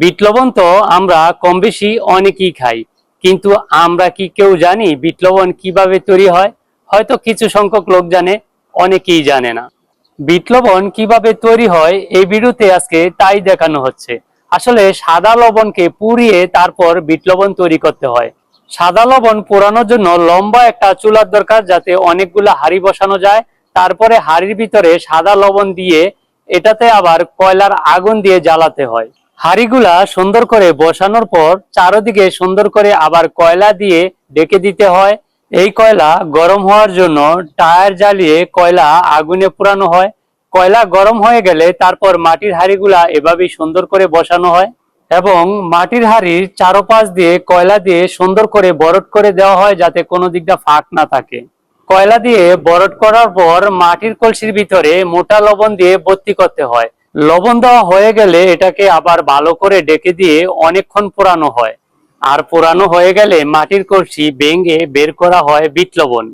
Bit লবণ তো আমরা কম বেশি অনেকেই খাই, কিন্তু আমরা কি কেউ জানি বিট লবণ কীভাবে তৈরি হয়? হয়তো কিছু সংখ্যক লোক জানে, অনেকেই জানে না। বিট লবণ কীভাবে তৈরি হয় এই ভিডিওতে আজকে তাই দেখানো হচ্ছে। আসলে সাদা লবণকে পুড়িয়ে তারপর বিট লবণ তৈরি করতে হয়। সাদা লবণ পোড়ানোর জন্য লম্বা একটা চুলার দরকার যাতে অনেকগুলো হাড়ি বসানো যায়। তারপরে হাড়ির ভিতরে সাদা লবণ দিয়ে এটাতে আবার কয়লার আগুন দিয়ে জ্বালাতে হয়। হাড়িগুলা সুন্দর করে বসানোর পর চারোদিকে সুন্দর করে আবার কয়লা দিয়ে ডেকে দিতে হয়। এই কয়লা গরম হওয়ার জন্য টায়ার জ্বালিয়ে কয়লা আগুনে পোড়ানো হয়। কয়লা গরম হয়ে গেলে তারপর মাটির হাড়িগুলা এভাবেই সুন্দর করে বসানো হয় এবং মাটির হাড়ির চারোপাশ দিয়ে কয়লা দিয়ে সুন্দর করে বরট করে দেওয়া হয় যাতে কোনো দিকটা ফাঁক না থাকে। কয়লা দিয়ে বরট করার পর মাটির কলসির ভিতরে মোটা লবণ দিয়ে ভর্তি করতে হয়। লবণ দেওয়া হয়ে গেলে এটাকে আবার ভালো করে ডেকে দিয়ে অনেকক্ষণ পোড়ানো হয়। আর পোড়ানো হয়ে গেলে মাটির কলসি ভেঙে বের করা হয় বিট লবণ।